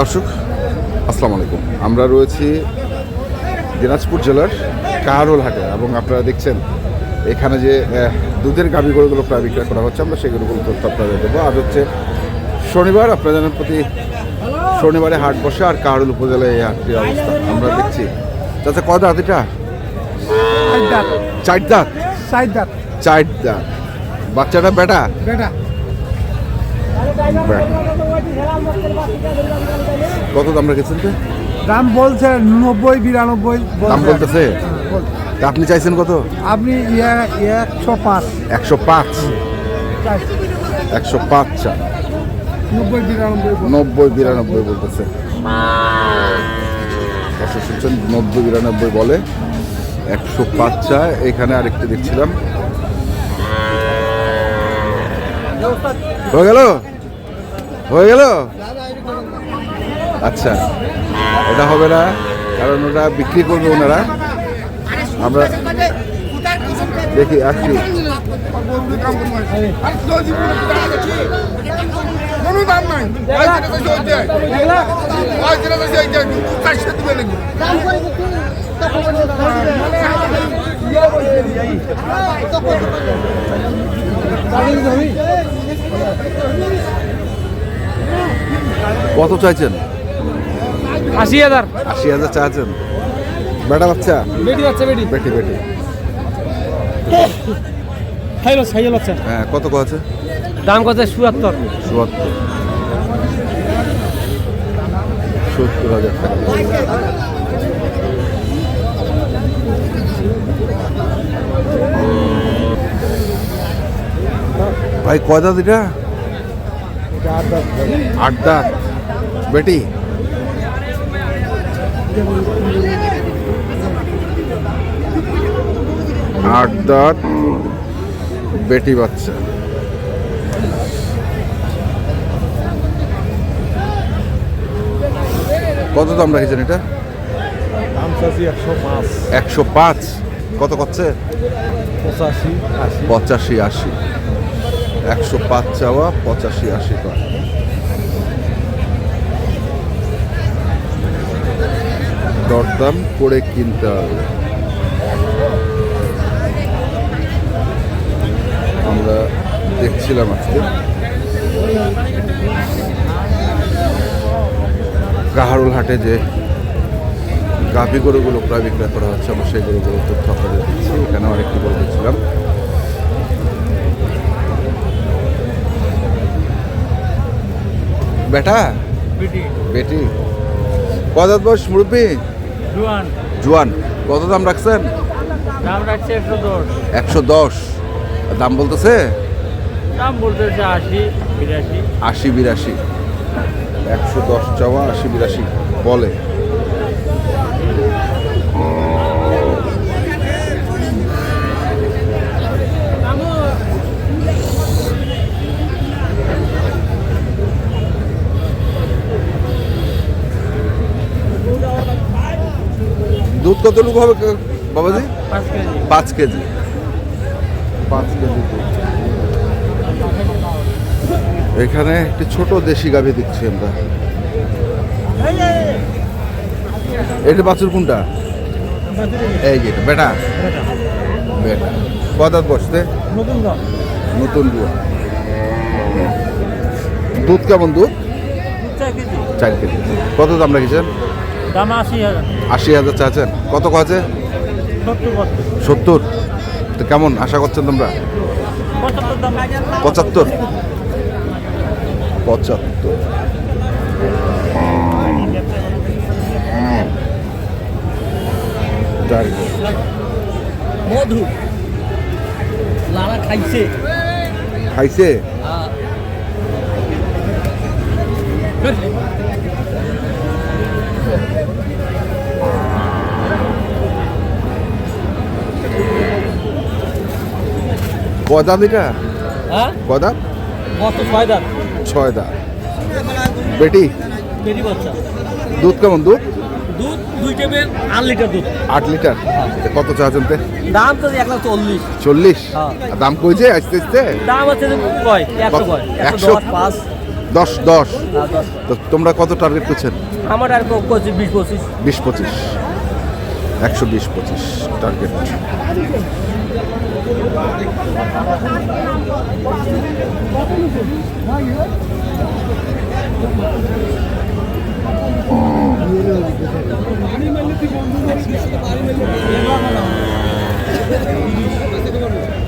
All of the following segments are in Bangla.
দর্শক আসসালামু আলাইকুম। আমরা রয়েছি দিনাজপুর জেলার কাহারোল হাটে এবং আপনারা দেখছেন এখানে যে দুধের গাভী গরুগুলো প্রায় বিক্রয় করা হচ্ছে আমরা সেগুলো তথ্য আপনাদের দেবো। আজ হচ্ছে শনিবার আপনারা জানেন প্রতি শনিবারে হাট বসে আর কাহারোল উপজেলায় এই হাটটির অবস্থা। আমরা দেখছি তাতে কয় দাঁত এটা? চার দাঁত। সাইদাত চার দাঁত। বাচ্চাটা বেটা? বেটা। কত দাম রেখেছেন দাম বলছে নব্বই বিরানব্বই দাম বলতেছে? হ্যাঁ, আপনি চাইছেন কত? আপনি ইয়ে- একশো পাঁচ। একশো পাঁচ? একশো পাঁচ চা। নব্বই বিরানব্বই নব্বই বিরানব্বই বলতেছে। একশো শুনছেন নব্বই বিরানব্বই বলে। একশো পাঁচ চা এখানে আরেকটি দেখছিলাম। হয়ে গেল? হয়ে গেল? আচ্ছা এটা হবে না, কারণ ওটা বিক্রি করবে ওনারা। আমরা দেখি, আসছি। দাম কত চাইছেন? আশি হাজার। আশি হাজার চাইছেন। বেটা বাচ্চা? বেটি বাচ্চা বেটি। বেটি বেটি। হ্যাঁ কত কত আছে দাম কত চুয়াত্তর। চুয়াত্তর। সত্তর হাজার টাকা। ভাই কয় দাঁত এটা? আট দাঁত। বেটি। আট দাঁত বেটি বাচ্চা। কত দাম রাখেছেন এটা? একশো পাঁচ। কত করছে পঁচাশি আশি। পঁচাশি আশি। একশো পাঁচ চাওয়া পঁচাশি আশি কর দরদাম করে কিনতে হবে। আমরা দেখছিলাম আজকে। কাহারুল হাটে যে গাভী গরুগুলো প্রায় বিক্রয় করা হচ্ছে আমরা সেই গরুগুলো তথ্য আপনাদের দিচ্ছি। এখানে আরেকটি গরু দেখছিলাম। বেটা? বেটি। বেটি? কত বয়স মুরব্বী? জুয়ান। জুয়ান। কত দাম রাখছেন? দাম রাখছে একশো দশ। একশো দশ। দাম বলতেছে? দাম বলতেছে আশি বিরাশি। আশি বিরাশি। একশো দশ চাওয়া আশি বিরাশি। বলে। কতটুকু হবে বাবাজি? পাঁচ কেজি। পাঁচ কেজি। এখানে একটি ছোট দেশি গাভী দিচ্ছি আমরা। এটা বাছুর কোনটা? এই যে বেটা। বেটা। কদাত বসতে? নতুন দুয়া দুধ কেমন দুধ চার কেজি। চার কেজি। কত দাম রেখেছেন? দাম আশি হাজার। আশি হাজার চাচ্ছেন কত আছে সত্তর তো কেমন? আশা করছেন তোমরা? পঁচাত্তর পঁচাত্তর। মধু। লালা খাইছে। খাইছে? কদাম এটা হ্যাঁ? কদাম কত? ছয় বেটি? বাচ্চা। দুধ কেমন দুধ? দুধ দুই টেবিল আট লিটার দুধ। আট লিটার? কত চাচ্ছেন তে? দাম তো এক লাখ চল্লিশ। চল্লিশ? হ্যাঁ। দাম কইছে আস্তে আস্তে? দাম আছে কয়? একশো কয়। একশো? একশো? পাঁচ। দশ দশ। তো তোমরা কত টার্গেট করছেন আমার আর বিশ পঁচিশ। বিশ পঁচিশ। একশো বিশ পঁচিশ টার্গেট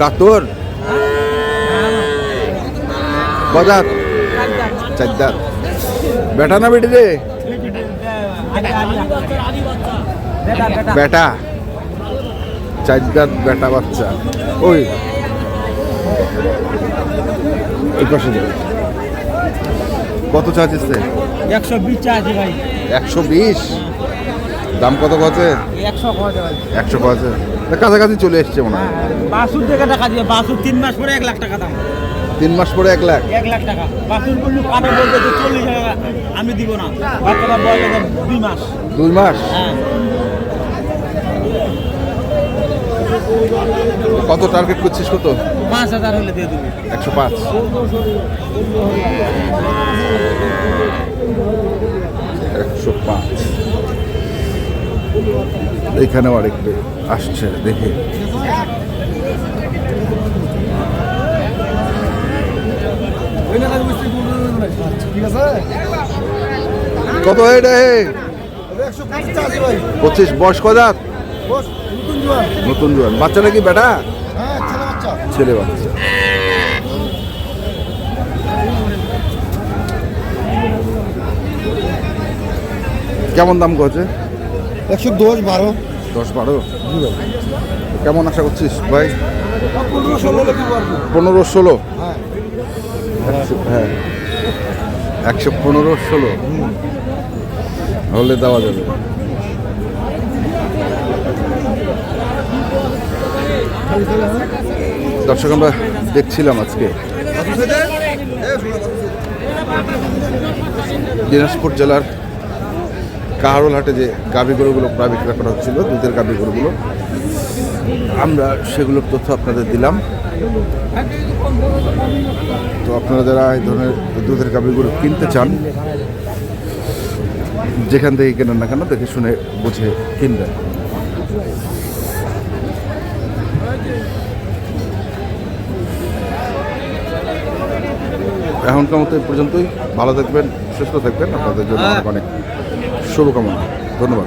কাতর। বাজার। চারদার বেটা না বেটি রে? বেটা। চারদার বেটা বাচ্চা। ওই। এই পাশে যাও। কত চাচ্ছিস একশো বিশ ভাই। একশো বিশ? দাম কত কছে একশো কছে কাছাকাছি চলে এসছে মনে হয়। বাসুর থেকে টাকা দিয়ে বাসুর তিন মাস পরে এক লাখ টাকা দাম। তিন মাস পরে এক লাখ। এক লাখ টাকা। বাসুর বলল কাটা বলতে যে চল্লিশ হাজার আমি দিব না। বাচ্চাটা বয়স দুই মাস। দুই মাস? হ্যাঁ। কত টার্গেট করছিস কত? পাঁচ হাজার হলে দিয়ে দেবে। একশো পাঁচ। একশো পাঁচ। এইখানেও আরেকটু আসছে দেখে। কত এটা হে? পঁচিশ। বয়স কদাত নতুন জোয়ান। বাচ্চাটা কি বেটা? ছেলে বাচ্চা। কেমন দাম করছে একশো দশ বারো। দশ বারো কেমন আশা করছিস ভাই? পনেরো ষোলো। পনেরো ষোলো হ্যাঁ হ্যাঁ। একশো পনেরো, ষোলো। হলে দেওয়া যাবে। দর্শক, আমরা দেখছিলাম আজকে। দিনাজপুর জেলার কাহারোলহাটে যে গাভী গরুগুলো বিক্রয় করা হচ্ছিল, দুধের গাভী গরুগুলো। আমরা সেগুলোর তথ্য আপনাদের দিলাম। তো আপনারা যারা এই ধরনের দুধের গাভীগুলো কিনতে চান, যেখান থেকে কেনেন না কেন দেখে শুনে বুঝে কিনবেন। এখনকার মতো পর্যন্তই। ভালো থাকবেন, সুস্থ থাকবেন। আপনাদের জন্য অনেক অনেক শুভকামনা। ধন্যবাদ।